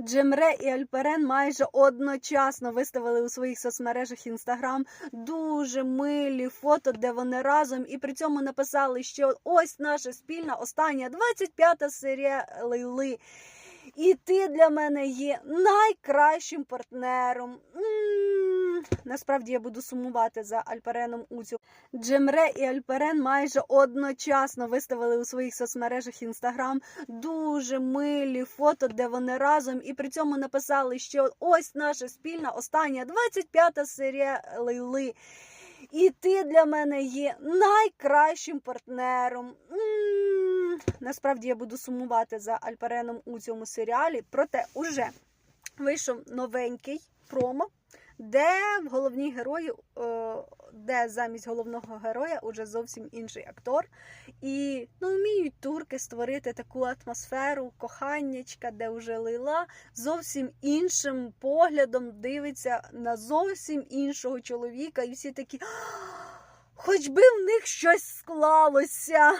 Джемре і Альперен майже одночасно виставили у своїх соцмережах Інстаграм дуже милі фото, де вони разом, і при цьому написали, що ось наша спільна остання 25-та серія Лейли. І ти для мене є найкращим партнером. М, Насправді я буду сумувати за Альпереном Уцю. Джемре і Альперен майже одночасно виставили у своїх соцмережах Інстаграм дуже милі фото, де вони разом, і при цьому написали, що ось наша спільна остання 25-та серія Лейли. І ти для мене є найкращим партнером. М, Насправді я буду сумувати за Альпереном у цьому серіалі. Проте уже вийшов новенький промо, де в головній герої, де замість головного героя уже зовсім інший актор. І ну, вміють турки створити таку атмосферу коханнячка, де вже лила зовсім іншим поглядом дивиться на зовсім іншого чоловіка, і всі такі. Хоч би в них щось склалося.